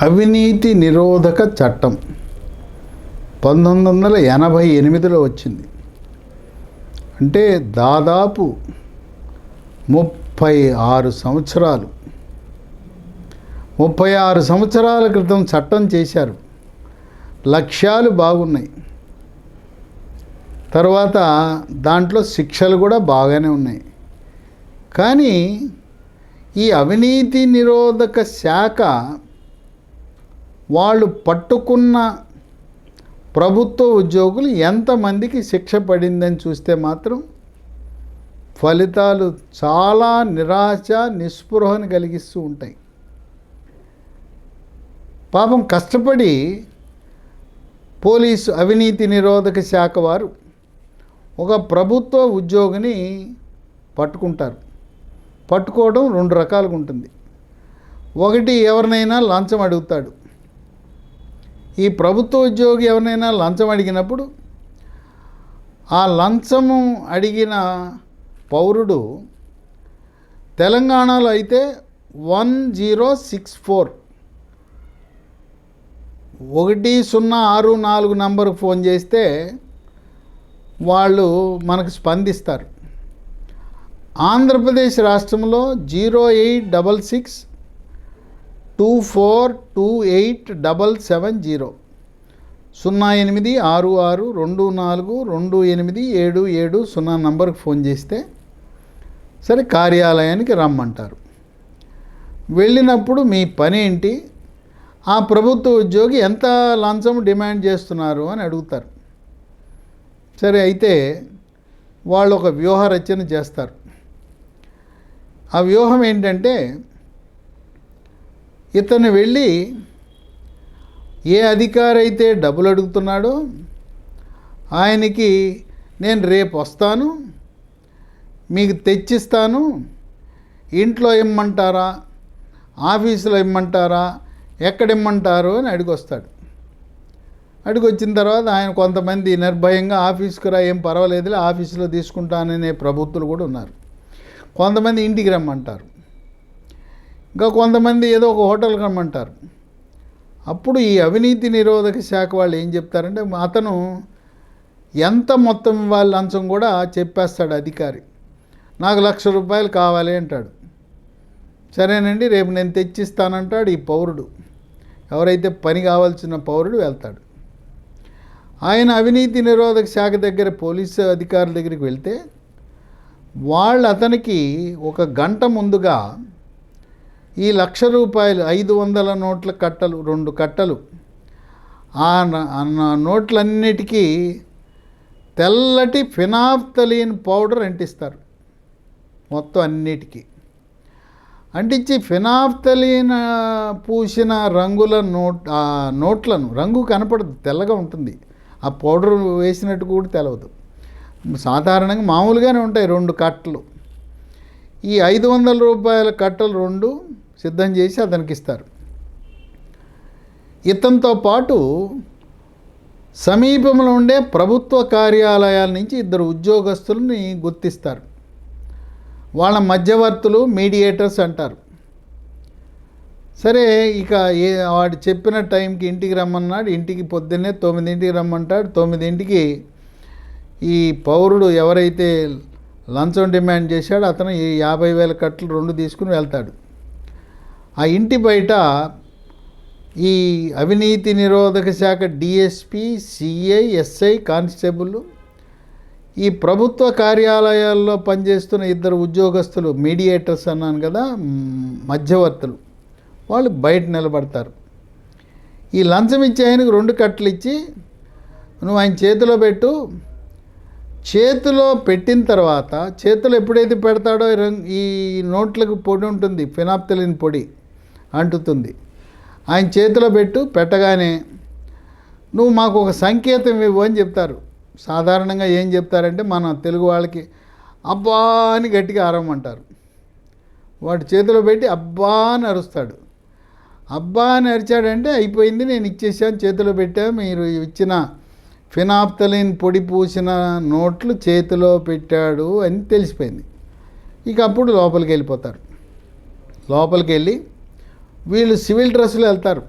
అవినీతి నిరోధక చట్టం పంతొమ్మిది వందల ఎనభై ఎనిమిదిలో వచ్చింది. అంటే దాదాపు ముప్పై ఆరు సంవత్సరాలు. ముప్పై ఆరు సంవత్సరాల క్రితం చట్టం చేశారు. లక్ష్యాలు బాగున్నాయి. తర్వాత దాంట్లో శిక్షలు కూడా బాగానే ఉన్నాయి. కానీ ఈ అవినీతి నిరోధక శాఖ వాళ్ళు పట్టుకున్న ప్రభుత్వ ఉద్యోగులు ఎంతమందికి శిక్ష పడిందని చూస్తే మాత్రం ఫలితాలు చాలా నిరాశ నిస్పృహను కలిగిస్తూ ఉంటాయి. పాపం కష్టపడి పోలీసు అవినీతి నిరోధక శాఖ వారు ఒక ప్రభుత్వ ఉద్యోగిని పట్టుకుంటారు. పట్టుకోవడం రెండు రకాలుగా ఉంటుంది. ఒకటి ఎవరినైనా లంచం అడుగుతాడు. ఈ ప్రభుత్వ ఉద్యోగి ఎవరినైనా లంచం అడిగినప్పుడు ఆ లంచము అడిగిన పౌరుడు తెలంగాణలో అయితే వన్ జీరో సిక్స్ ఫోర్ ఒకటి సున్నా ఆరు నాలుగు నంబర్కి ఫోన్ చేస్తే వాళ్ళు మనకు స్పందిస్తారు. ఆంధ్రప్రదేశ్ రాష్ట్రంలో zero eight double six two four two eight double seven zero సున్నా ఎనిమిది ఆరు ఆరు రెండు నాలుగు రెండు ఎనిమిది ఏడు ఏడు సున్నా నంబర్కి ఫోన్ చేస్తే సరే కార్యాలయానికి రమ్మంటారు. వెళ్ళినప్పుడు మీ పని ఏంటి? ఆ ప్రభుత్వ ఉద్యోగి ఎంత లంచం డిమాండ్ చేస్తున్నారు అని అడుగుతారు. సరే అయితే వాళ్ళు ఒక వ్యూహ రచన చేస్తారు. ఆ వ్యూహం ఏంటంటే ఇతను వెళ్ళి ఏ అధికారి అయితే డబ్బులు అడుగుతున్నాడో ఆయనకి నేను రేపు వస్తాను మీకు తెచ్చిస్తాను ఇంట్లో ఇమ్మంటారా ఆఫీసులో ఇమ్మంటారా ఎక్కడ ఇమ్మంటారు అని అడిగొస్తాడు. అడిగి వచ్చిన తర్వాత ఆయన కొంతమంది నిర్భయంగా ఆఫీస్కి రా ఏం పర్వాలేదులే ఆఫీసులో తీసుకుంటాననే ప్రభుత్వాలు కూడా ఉన్నారు. కొంతమంది ఇంటికి రమ్మంటారు. ఇంకా కొంతమంది ఏదో ఒక హోటల్కి రమ్మంటారు. అప్పుడు ఈ అవినీతి నిరోధక శాఖ వాళ్ళు ఏం చెప్తారంటే అతను ఎంత మొత్తం ఇవ్వాలి లంచం కూడా చెప్పేస్తాడు అధికారి. నాకు లక్ష రూపాయలు కావాలి అంటాడు. సరేనండి రేపు నేను తెచ్చిస్తానంటాడు ఈ పౌరుడు. ఎవరైతే పని కావాల్సిన పౌరుడు వెళ్తాడు. ఆయన అవినీతి నిరోధక శాఖ దగ్గర పోలీసు అధికారుల దగ్గరికి వెళ్తే వాళ్ళు అతనికి ఒక గంట ముందుగా ఈ లక్ష రూపాయలు ఐదు వందల నోట్ల కట్టలు రెండు కట్టలు. ఆ నోట్లన్నిటికీ తెల్లటి ఫినాఫ్తలీన్ పౌడర్ అంటిస్తారు. మొత్తం అన్నిటికీ. అంటించి ఫినాఫ్తలీన్ పూసిన రంగుల నోట్ ఆ నోట్లను రంగు కనపడదు తెల్లగా ఉంటుంది. ఆ పౌడర్ వేసినట్టు కూడా తెలవదు. సాధారణంగా మామూలుగానే ఉంటాయి రెండు కట్టలు. ఈ ఐదు వందల రూపాయల కట్టలు రెండు సిద్ధం చేసి అతనికి ఇస్తారు. ఇతనితో పాటు సమీపంలో ఉండే ప్రభుత్వ కార్యాలయాల నుంచి ఇద్దరు ఉద్యోగస్తులని గుర్తిస్తారు. వాళ్ళ మధ్యవర్తులు మీడియేటర్స్ అంటారు. సరే ఇక ఏ వాడు చెప్పిన టైంకి ఇంటికి రమ్మన్నాడు ఇంటికి పొద్దున్నే తొమ్మిదింటికి రమ్మంటాడు తొమ్మిదింటికి ఈ పౌరుడు ఎవరైతే లంచం డిమాండ్ చేశాడో అతను ఈ యాభై వేల కట్టలు రెండు తీసుకుని వెళ్తాడు. ఆ ఇంటి బయట ఈ అవినీతి నిరోధక శాఖ డిఎస్పి సిఐ ఎస్ఐ కానిస్టేబుల్ ఈ ప్రభుత్వ కార్యాలయాల్లో పనిచేస్తున్న ఇద్దరు ఉద్యోగస్తులు మీడియేటర్స్ అన్నాను కదా మధ్యవర్తులు. వాళ్ళు బయట నిలబడతారు. ఈ లంచం ఇచ్చే ఆయనకు రెండు కట్టలు ఇచ్చి నువ్వు ఆయన చేతిలో పెట్టు. చేతిలో పెట్టిన తర్వాత చేతిలో ఎప్పుడైతే పెడతాడో ఈ ఈ నోట్లకు పొడి ఉంటుంది ఫినాప్తలిన్ పొడి అంటుతుంది. ఆయన చేతిలో పెట్టు పెట్టగానే నువ్వు మాకు ఒక సంకేతం ఇవ్వు అని చెప్తారు. సాధారణంగా ఏం చెప్తారంటే మన తెలుగు వాళ్ళకి అబ్బా అని గట్టిగా అరవమంటారు వాటి చేతిలో పెట్టి అబ్బా అని అరుస్తాడు. అబ్బా అని అరిచాడంటే అయిపోయింది నేను ఇచ్చేసాను చేతిలో పెట్టా. మీరు ఇచ్చిన ఫినాప్తలిన్ పొడి పూసిన నోట్లు చేతిలో పెట్టాడు అని తెలిసిపోయింది. ఇక అప్పుడు లోపలికి వెళ్ళిపోతారు. లోపలికి వెళ్ళి వీళ్ళు సివిల్ డ్రెస్సులు వెళ్తారు.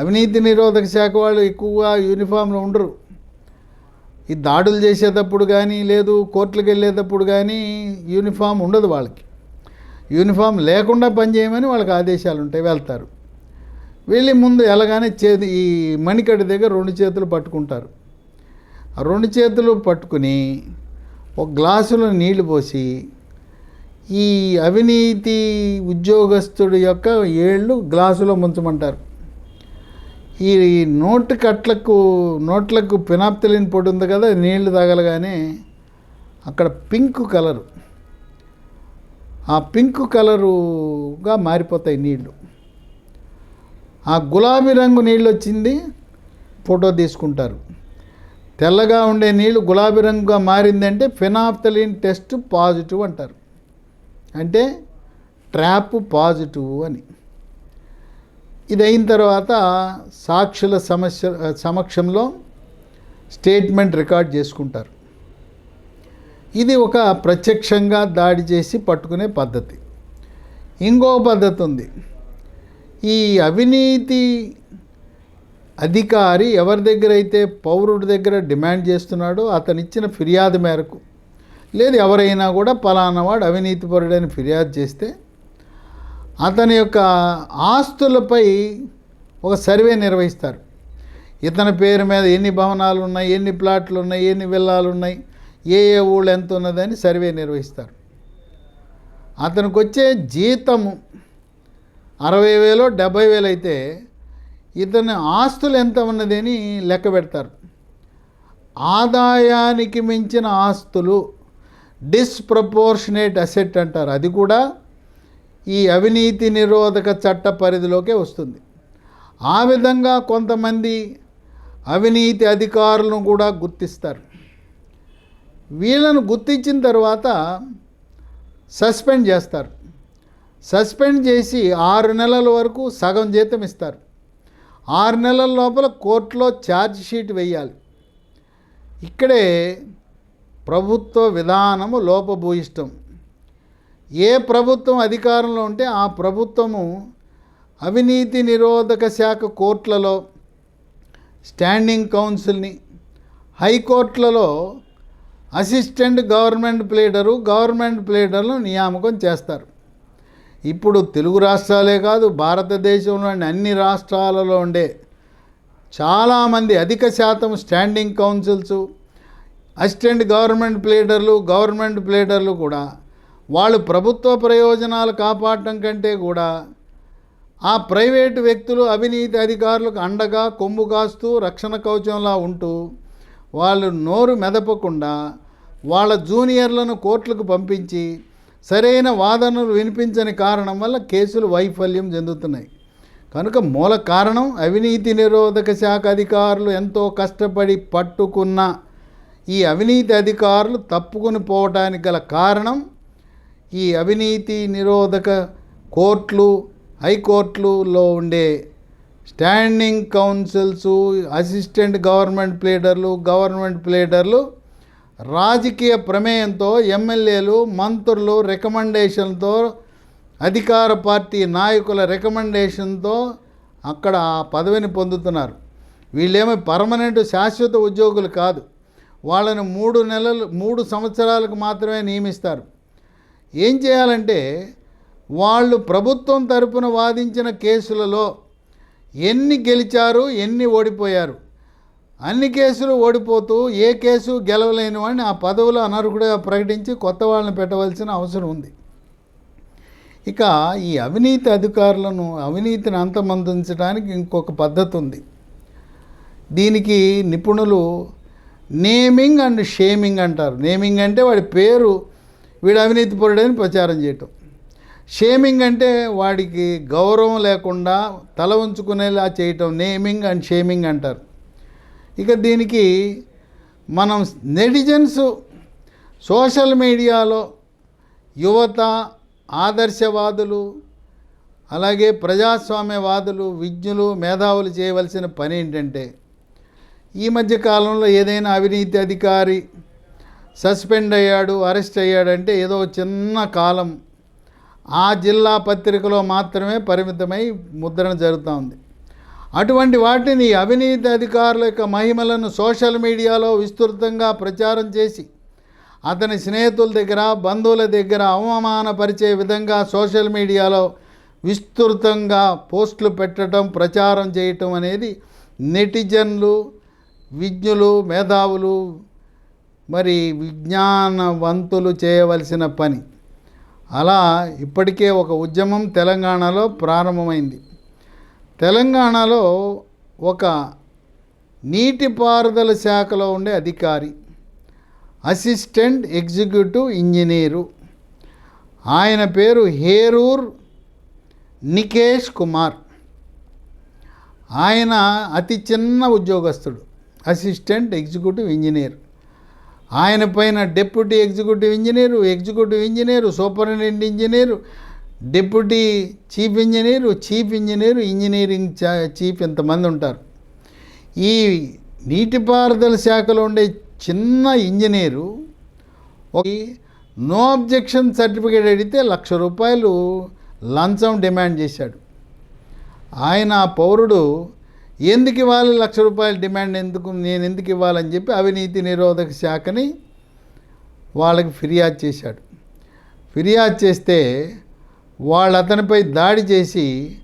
అవినీతి నిరోధక శాఖ వాళ్ళు ఎక్కువగా యూనిఫామ్లో ఉండరు. ఈ దాడులు చేసేటప్పుడు కానీ లేదు కోర్టులకు వెళ్ళేటప్పుడు కానీ యూనిఫామ్ ఉండదు వాళ్ళకి. యూనిఫామ్ లేకుండా పనిచేయమని వాళ్ళకి ఆదేశాలు ఉంటాయి వెళ్తారు. వెళ్ళి ముందు ఎలాగానే చేతి ఈ మణికడి దగ్గర రెండు చేతులు పట్టుకుంటారు. ఆ రెండు చేతులు పట్టుకుని ఒక గ్లాసులో నీళ్ళు పోసి ఈ అవినీతి ఉద్యోగస్తుడి యొక్క ఏళ్ళు గ్లాసులో ముంచమంటారు. ఈ నోటు కట్లకు నోట్లకు పినాప్తలిన్ పొడి ఉంది కదా నీళ్ళు తగలగానే అక్కడ పింక్ కలరు. ఆ పింక్ కలరుగా మారిపోతాయి నీళ్ళు. ఆ గులాబీ రంగు నీళ్ళు వచ్చింది ఫోటో తీసుకుంటారు. తెల్లగా ఉండే నీళ్ళు గులాబీ రంగుగా మారిందంటే ఫినాప్తలిన్ టెస్ట్ పాజిటివ్ అంటారు. అంటే ట్రాప్ పాజిటివ్ అని. ఇది అయిన తర్వాత సాక్షుల సమస్య సమక్షంలో స్టేట్మెంట్ రికార్డ్ చేసుకుంటారు. ఇది ఒక ప్రత్యక్షంగా దాడి చేసి పట్టుకునే పద్ధతి. ఇంకో పద్ధతి ఉంది ఈ అవినీతి అధికారి ఎవరి దగ్గర అయితే పౌరుడి దగ్గర డిమాండ్ చేస్తున్నాడో అతను ఇచ్చిన ఫిర్యాదు మేరకు. లేదు ఎవరైనా కూడా పలానావాడు అవినీతిపరుడని ఫిర్యాదు చేస్తే అతని యొక్క ఆస్తులపై ఒక సర్వే నిర్వహిస్తారు. ఇతని పేరు మీద ఎన్ని భవనాలు ఉన్నాయి ఎన్ని ప్లాట్లు ఉన్నాయి ఎన్ని విల్లాలు ఉన్నాయి ఏ ఏ ఊళ్ళు ఎంత ఉన్నదని సర్వే నిర్వహిస్తారు. అతనికి వచ్చే జీతము అరవై వేలు డెబ్బై వేలు అయితే ఇతని ఆస్తులు ఎంత ఉన్నదని లెక్క పెడతారు. ఆదాయానికి మించిన ఆస్తులు డిస్ప్రపోర్షనేట్ అసెట్ అంటారు. అది కూడా ఈ అవినీతి నిరోధక చట్ట పరిధిలోకే వస్తుంది. ఆ విధంగా కొంతమంది అవినీతి అధికారులను కూడా గుర్తిస్తారు. వీళ్ళను గుర్తించిన తర్వాత సస్పెండ్ చేస్తారు. సస్పెండ్ చేసి ఆరు నెలల వరకు సగం జీతం ఇస్తారు. ఆరు నెలల లోపల కోర్టులో ఛార్జ్ షీట్ వేయాలి. ఇక్కడే ప్రభుత్వ విధానము లోపభూయిష్టం. ఏ ప్రభుత్వం అధికారంలో ఉంటే ఆ ప్రభుత్వము అవినీతి నిరోధక శాఖ కోర్టులలో స్టాండింగ్ కౌన్సిల్ని హైకోర్టులలో అసిస్టెంట్ గవర్నమెంట్ ప్లేడరు గవర్నమెంట్ ప్లేడర్లు నియామకం చేస్తారు. ఇప్పుడు తెలుగు రాష్ట్రాలే కాదు భారతదేశంలోని అన్ని రాష్ట్రాలలో ఉండే చాలామంది అధిక శాతం స్టాండింగ్ కౌన్సిల్స్ అసిస్టెంట్ గవర్నమెంట్ ప్లేడర్లు గవర్నమెంట్ ప్లేడర్లు కూడా వాళ్ళు ప్రభుత్వ ప్రయోజనాలు కాపాడటం కంటే కూడా ఆ ప్రైవేటు వ్యక్తులు అవినీతి అధికారులకు అండగా కొమ్ము కాస్తూ రక్షణ కవచంలా ఉంటూ వాళ్ళు నోరు మెదపకుండా వాళ్ళ జూనియర్లను కోర్టులకు పంపించి సరైన వాదనలు వినిపించని కారణం వల్ల కేసులు వైఫల్యం చెందుతున్నాయి. కనుక మూల కారణం అవినీతి నిరోధక శాఖ అధికారులు ఎంతో కష్టపడి పట్టుకున్న ఈ అవినీతి అధికారులు తప్పుకుని పోవటానికి గల కారణం ఈ అవినీతి నిరోధక కోర్టులు హైకోర్టులలో ఉండే స్టాండింగ్ కౌన్సిల్స్ అసిస్టెంట్ గవర్నమెంట్ ప్లేడర్లు గవర్నమెంట్ ప్లేడర్లు రాజకీయ ప్రమేయంతో ఎమ్మెల్యేలు మంత్రులు రికమెండేషన్తో అధికార పార్టీ నాయకుల రికమెండేషన్తో అక్కడ ఆ పదవిని పొందుతున్నారు. వీళ్ళేమో పర్మనెంట్ శాశ్వత ఉద్యోగులు కాదు. వాళ్ళని మూడు నెలలు మూడు సంవత్సరాలకు మాత్రమే నియమిస్తారు. ఏం చేయాలంటే వాళ్ళు ప్రభుత్వం తరపున వాదించిన కేసులలో ఎన్ని గెలిచారు ఎన్ని ఓడిపోయారు అన్ని కేసులు ఓడిపోతూ ఏ కేసు గెలవలేని వాడిని ఆ పదవులు అనర్హుడిగా ప్రకటించి కొత్త వాళ్ళని పెట్టవలసిన అవసరం ఉంది. ఇక ఈ అవినీతి అధికారులను అవినీతిని అంతమందించడానికి ఇంకొక పద్ధతి ఉంది. దీనికి నిపుణులు నేమింగ్ అండ్ షేమింగ్ అంటారు. నేమింగ్ అంటే వాడి పేరు వీడు అవినీతి పరుడని ప్రచారం చేయటం. షేమింగ్ అంటే వాడికి గౌరవం లేకుండా తల ఉంచుకునేలా చేయటం. నేమింగ్ అండ్ షేమింగ్ అంటారు. ఇక దీనికి మనం నెటిజన్స్ సోషల్ మీడియాలో యువత ఆదర్శవాదులు అలాగే ప్రజాస్వామ్యవాదులు విజ్ఞులు మేధావులు చేయవలసిన పని ఏంటంటే ఈ మధ్య కాలంలో ఏదైనా అవినీతి అధికారి సస్పెండ్ అయ్యాడు అరెస్ట్ అయ్యాడంటే ఏదో చిన్న కాలం. ఆ జిల్లా పత్రికలో మాత్రమే పరిమితమై ముద్రణ జరుగుతూ ఉంది. అటువంటి వాటిని అవినీతి అధికారుల యొక్క మహిమలను సోషల్ మీడియాలో విస్తృతంగా ప్రచారం చేసి అతని స్నేహితుల దగ్గర బంధువుల దగ్గర అవమానపరిచే విధంగా సోషల్ మీడియాలో విస్తృతంగా పోస్టులు పెట్టడం ప్రచారం చేయటం అనేది నెటిజన్లు విజ్ఞులు మేధావులు మరి విజ్ఞానవంతులు చేయవలసిన పని. అలా ఇప్పటికే ఒక ఉద్యమం తెలంగాణలో ప్రారంభమైంది. తెలంగాణలో ఒక నీటిపారుదల శాఖలో ఉండే అధికారి అసిస్టెంట్ ఎగ్జిక్యూటివ్ ఇంజనీరు. ఆయన పేరు హేరూర్ నికేష్ కుమార్. ఆయన అతి చిన్న ఉద్యోగస్తుడు అసిస్టెంట్ ఎగ్జిక్యూటివ్ ఇంజనీర్. ఆయన పైన deputy executive engineer executive engineer superintendent engineer deputy chief engineer chief engineer engineering చా- చీఫ్ ఇంతమంది ఉంటారు? ఈ నీటిపారుదల శాఖలో ఉండే చిన్న ఇంజనీరు ఒక నో అబ్జెక్షన్ సర్టిఫికేట్ అడిగితే లక్ష రూపాయలు లంచం డిమాండ్ చేశాడు. ఆయన ఆ పౌరుడు ఎందుకు ఇవ్వాలి లక్ష రూపాయలు డిమాండ్? ఎందుకు నేను ఎందుకు ఇవ్వాలని చెప్పి అవినీతి నిరోధక శాఖని వాళ్ళకి ఫిర్యాదు చేశాడు. ఫిర్యాదు చేస్తే వాళ్ళు అతనిపై దాడి చేసి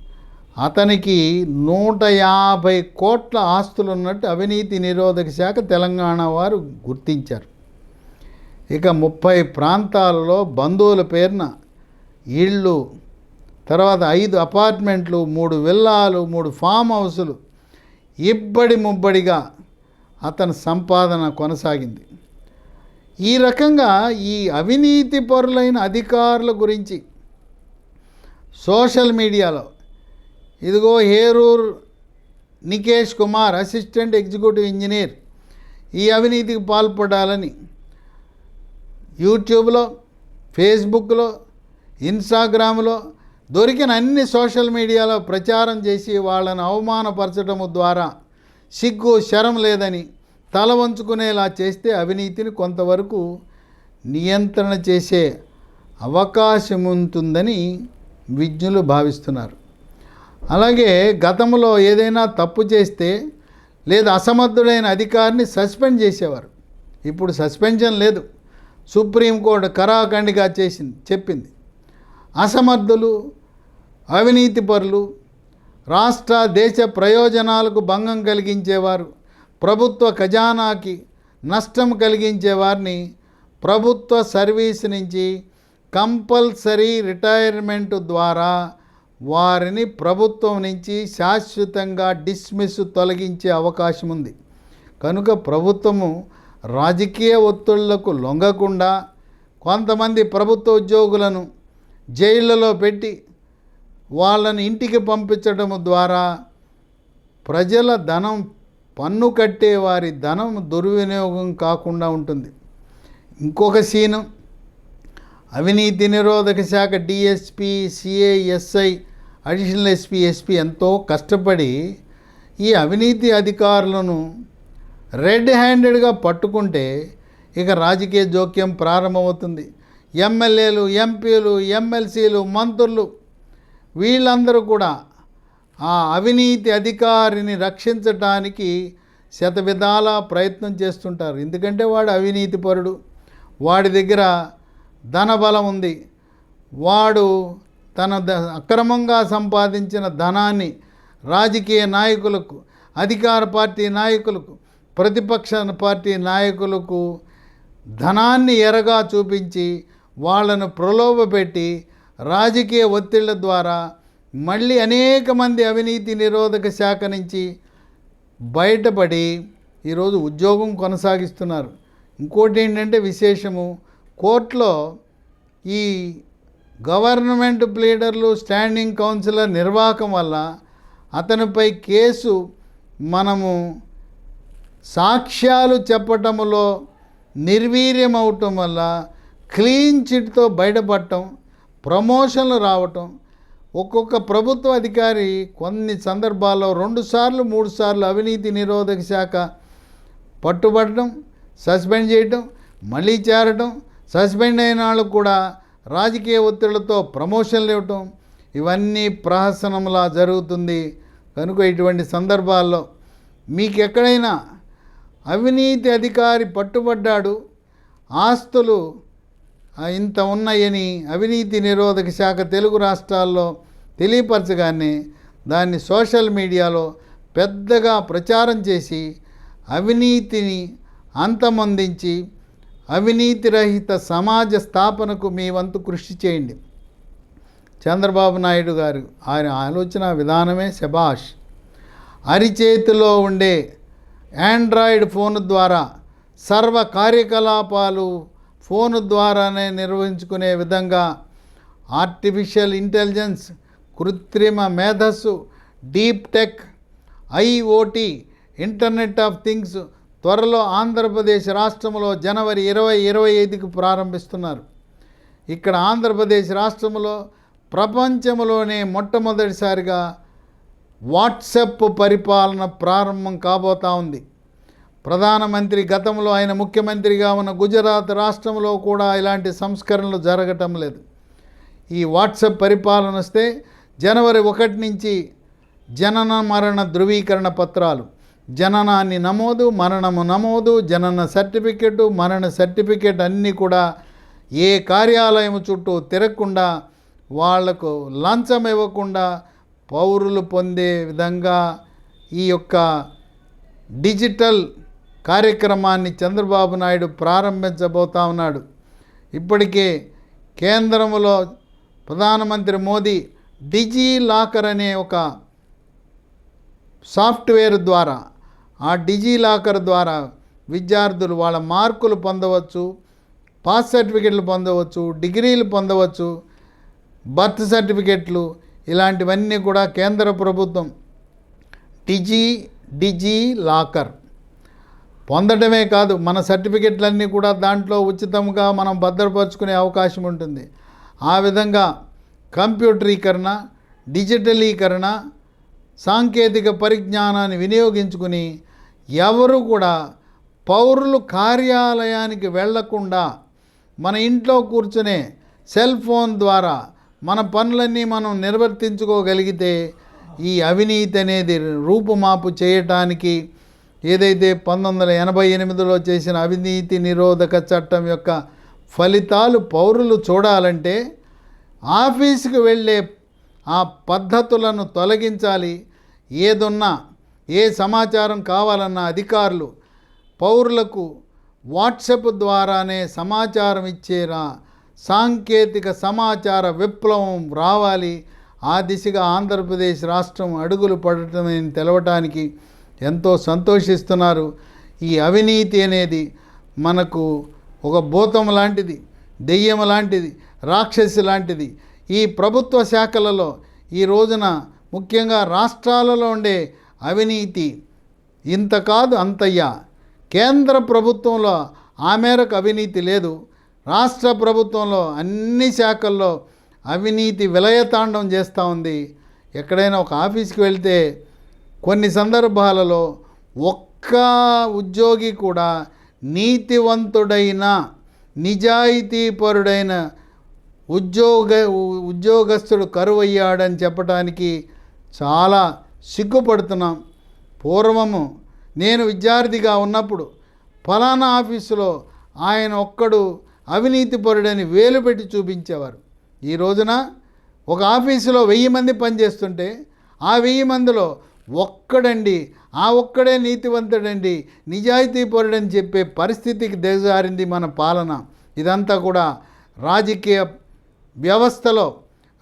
అతనికి నూట యాభై కోట్ల ఆస్తులు ఉన్నట్టు అవినీతి నిరోధక శాఖ తెలంగాణ వారు గుర్తించారు. ఇక ముప్పై ప్రాంతాలలో బంధువుల పేరున ఇళ్ళు తర్వాత ఐదు అపార్ట్మెంట్లు మూడు విల్లాలు మూడు ఫామ్ హౌసులు ఇబ్బడి ముబ్బడిగా అతని సంపాదన కొనసాగింది. ఈ రకంగా ఈ అవినీతి పరులైన అధికారుల గురించి సోషల్ మీడియాలో. ఇదిగో Herur Nikesh Kumar assistant executive engineer ఈ అవినీతికి పాల్పడాలని యూట్యూబ్లో ఫేస్బుక్లో ఇన్స్టాగ్రామ్లో దొరికిన అన్ని సోషల్ మీడియాలో ప్రచారం చేసి వాళ్ళను అవమానపరచడం ద్వారా సిగ్గు శరం లేదని తల వంచుకునేలా చేస్తే అవినీతిని కొంతవరకు నియంత్రణ చేసే అవకాశం ఉంటుందని విజ్ఞులు భావిస్తున్నారు. అలాగే గతంలో ఏదైనా తప్పు చేస్తే లేదా అసమర్థుడైన అధికారిని సస్పెండ్ చేసేవారు. ఇప్పుడు సస్పెన్షన్ లేదు. సుప్రీంకోర్టు కరాఖండిగా చేసింది చెప్పింది. అసమర్థులు అవినీతి పరులు రాష్ట్ర దేశ ప్రయోజనాలకు భంగం కలిగించేవారు ప్రభుత్వ ఖజానాకి నష్టం కలిగించే వారిని ప్రభుత్వ సర్వీస్ నుంచి కంపల్సరీ రిటైర్మెంట్ ద్వారా వారిని ప్రభుత్వం నుంచి శాశ్వతంగా డిస్మిస్ తొలగించే అవకాశం ఉంది. కనుక ప్రభుత్వము రాజకీయ ఒత్తిళ్ళకు లొంగకుండా కొంతమంది ప్రభుత్వ ఉద్యోగులను జైళ్ళలో పెట్టి వాళ్ళని ఇంటికి పంపించడం ద్వారా ప్రజల ధనం పన్ను కట్టే వారి ధనం దుర్వినియోగం కాకుండా ఉంటుంది. ఇంకొక సీను అవినీతి నిరోధక శాఖ DSP CI SI additional SP SP ఎంతో కష్టపడి ఈ అవినీతి అధికారులను రెడ్ హ్యాండెడ్గా పట్టుకుంటే ఇక రాజకీయ జోక్యం ప్రారంభమవుతుంది. ఎమ్మెల్యేలు ఎంపీలు ఎమ్మెల్సీలు మంత్రులు వీళ్ళందరూ కూడా ఆ అవినీతి అధికారిని రక్షించటానికి శత విధాల ప్రయత్నం చేస్తుంటారు. ఎందుకంటే వాడు అవినీతి పరుడు వాడి దగ్గర ధనబలం ఉంది. వాడు తన ద అక్రమంగా సంపాదించిన ధనాన్ని రాజకీయ నాయకులకు అధికార పార్టీ నాయకులకు ప్రతిపక్ష పార్టీ నాయకులకు ధనాన్ని ఎరగా చూపించి వాళ్ళను ప్రలోభపెట్టి రాజకీయ ఒత్తిళ్ళ ద్వారా మళ్ళీ అనేక మంది అవినీతి నిరోధక శాఖ నుంచి బయటపడి ఈరోజు ఉద్యోగం కొనసాగిస్తున్నారు. ఇంకోటి ఏంటంటే విశేషము కోర్టులో ఈ గవర్నమెంట్ ప్లీడర్లు స్టాండింగ్ కౌన్సిలర్ నిర్వాహకం వల్ల అతనిపై కేసు మనము సాక్ష్యాలు చెప్పటములో నిర్వీర్యం అవటం వల్ల క్లీన్ చిట్తో బయటపడటం ప్రమోషన్లు రావటం ఒక్కొక్క ప్రభుత్వ అధికారి కొన్ని సందర్భాల్లో రెండుసార్లు మూడు సార్లు అవినీతి నిరోధక శాఖ పట్టుబడటం సస్పెండ్ చేయటం మళ్ళీ చేరటం సస్పెండ్ అయిన వాళ్ళకు కూడా రాజకీయ ఒత్తిళ్ళతో ప్రమోషన్లు ఇవ్వటం ఇవన్నీ ప్రహసనంలా జరుగుతుంది. కనుక ఇటువంటి సందర్భాల్లో మీకు ఎక్కడైనా అవినీతి అధికారి పట్టుబడ్డాడు ఆస్తులు ఇంత ఉన్నాయని అవినీతి నిరోధక శాఖ తెలుగు రాష్ట్రాల్లో తెలియపరచగానే దాన్ని సోషల్ మీడియాలో పెద్దగా ప్రచారం చేసి అవినీతిని అంతమొందించి అవినీతి రహిత సమాజ స్థాపనకు మీ వంతు కృషి చేయండి. చంద్రబాబు నాయుడు గారు ఆయన ఆలోచన విధానమే శబాష్ అరిచేతిలో ఉండే ఆండ్రాయిడ్ ఫోన్ ద్వారా సర్వ కార్యకలాపాలు ఫోన్ ద్వారానే నిర్వహించుకునే విధంగా ఆర్టిఫిషియల్ ఇంటెలిజెన్స్ కృత్రిమ మేధస్సు deep tech IoT internet of things త్వరలో ఆంధ్రప్రదేశ్ రాష్ట్రంలో జనవరి ఇరవై ఇరవై ఐదుకు ప్రారంభిస్తున్నారు. ఇక్కడ ఆంధ్రప్రదేశ్ రాష్ట్రంలో ప్రపంచంలోనే మొట్టమొదటిసారిగా వాట్సప్ పరిపాలన ప్రారంభం కాబోతా ఉంది. ప్రధానమంత్రి గతంలో ఆయన ముఖ్యమంత్రిగా ఉన్న గుజరాత్ రాష్ట్రంలో కూడా ఇలాంటి సంస్కరణలు జరగటం లేదు. ఈ వాట్సప్ పరిపాలన వస్తే జనవరి ఒకటి నుంచి జనన మరణ ధృవీకరణ పత్రాలు జననాన్ని నమోదు మరణము నమోదు జనన సర్టిఫికెట్ మరణ సర్టిఫికెట్ అన్నీ కూడా ఏ కార్యాలయం చుట్టూ తిరగకుండా వాళ్ళకు లంచం ఇవ్వకుండా పౌరులు పొందే విధంగా ఈ యొక్క డిజిటల్ కార్యక్రమాన్ని చంద్రబాబు నాయుడు ప్రారంభించబోతా ఉన్నాడు. ఇప్పటికే కేంద్రంలో ప్రధానమంత్రి మోదీ డిజీ లాకర్ అనే ఒక సాఫ్ట్వేర్ ద్వారా ఆ డిజీ లాకర్ ద్వారా విద్యార్థులు వాళ్ళ మార్కులు పొందవచ్చు పాస్ సర్టిఫికెట్లు పొందవచ్చు డిగ్రీలు పొందవచ్చు బర్త్ సర్టిఫికెట్లు ఇలాంటివన్నీ కూడా కేంద్ర ప్రభుత్వం డిజీ డిజీ లాకర్ పొందడమే కాదు మన సర్టిఫికెట్లన్నీ కూడా దాంట్లో ఉచితంగా మనం భద్రపరుచుకునే అవకాశం ఉంటుంది. ఆ విధంగా కంప్యూటరీకరణ డిజిటలీకరణ సాంకేతిక పరిజ్ఞానాన్ని వినియోగించుకుని ఎవరు కూడా పౌరులు కార్యాలయానికి వెళ్ళకుండా మన ఇంట్లో కూర్చునే సెల్ ఫోన్ ద్వారా మన పనులన్నీ మనం నిర్వర్తించుకోగలిగితే ఈ అవినీతి అనేది రూపుమాపు చేయటానికి ఏదైతే పంతొమ్మిది వందల ఎనభై ఎనిమిదిలో చేసిన అవినీతి నిరోధక చట్టం యొక్క ఫలితాలు పౌరులు చూడాలంటే ఆఫీసుకు వెళ్ళే ఆ పద్ధతులను తొలగించాలి. ఏదున్నా ఏ సమాచారం కావాలన్న అధికారులు పౌరులకు వాట్సప్ ద్వారానే సమాచారం ఇచ్చేరా. సాంకేతిక సమాచార విప్లవం రావాలి. ఆ దిశగా ఆంధ్రప్రదేశ్ రాష్ట్రం అడుగులు పడటమని తెలవటానికి ఎంతో సంతోషిస్తున్నారు. ఈ అవినీతి అనేది మనకు ఒక భూతం లాంటిది దెయ్యం లాంటిది రాక్షసి లాంటిది ఈ ప్రభుత్వ శాఖలలో ఈ రోజున ముఖ్యంగా రాష్ట్రాలలో ఉండే అవినీతి ఇంత కాదు అంతయ్యా. కేంద్ర ప్రభుత్వంలో ఆ మేరకు అవినీతి లేదు. రాష్ట్ర ప్రభుత్వంలో అన్ని శాఖల్లో అవినీతి విలయతాండం చేస్తూ ఉంది. ఎక్కడైనా ఒక ఆఫీస్కి వెళ్తే కొన్ని సందర్భాలలో ఒక్క ఉద్యోగి కూడా నీతివంతుడైన నిజాయితీపరుడైన ఉద్యోగ ఉద్యోగస్తుడు కరువయ్యాడని చెప్పడానికి చాలా సిగ్గుపడుతున్నాం. పూర్వము నేను విద్యార్థిగా ఉన్నప్పుడు ఫలానా ఆఫీసులో ఆయన ఒక్కడు అవినీతిపరుడని వేలు పెట్టి చూపించేవారు. ఈ రోజున ఒక ఆఫీసులో వెయ్యి మంది పనిచేస్తుంటే ఆ వెయ్యి మందిలో ఒక్కడండి ఆ ఒక్కడే నీతివంతుడండి నిజాయితీపరుడని చెప్పే పరిస్థితికి దిగజారింది మన పాలన. ఇదంతా కూడా రాజకీయ వ్యవస్థలో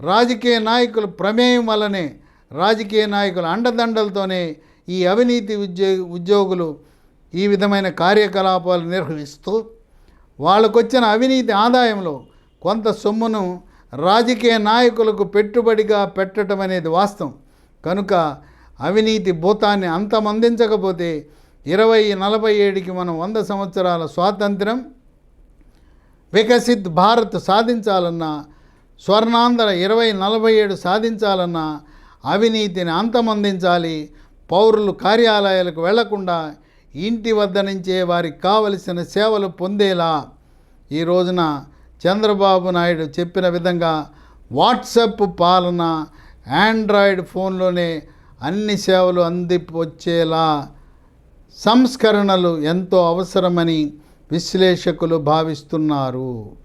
రాజకీయ నాయకుల ప్రమేయం వల్లనే రాజకీయ నాయకుల అండదండలతోనే ఈ అవినీతి ఉద్యో ఉద్యోగులు ఈ విధమైన కార్యకలాపాలు నిర్వహిస్తూ వాళ్ళకొచ్చిన అవినీతి ఆదాయంలో కొంత సొమ్మును రాజకీయ నాయకులకు పెట్టుబడిగా పెట్టడం అనేది వాస్తవం. కనుక అవినీతి భూతాన్ని అంతమందించకపోతే ఇరవై నలభై ఏడుకి మనం వంద సంవత్సరాల స్వాతంత్రం వికసిత్ భారత్ సాధించాలన్నా స్వర్ణాంధ్ర ఇరవై నలభై ఏడు సాధించాలన్నా అవినీతిని అంతమందించాలి. పౌరులు కార్యాలయాలకు వెళ్ళకుండా ఇంటి వద్ద నుంచే వారికి కావలసిన సేవలు పొందేలా. ఈ రోజున చంద్రబాబు నాయుడు చెప్పిన విధంగా వాట్సప్ పాలన ఆండ్రాయిడ్ ఫోన్లోనే అన్ని సేవలు అందిపొచ్చేలా. సంస్కరణలు ఎంతో అవసరమని విశ్లేషకులు భావిస్తున్నారు.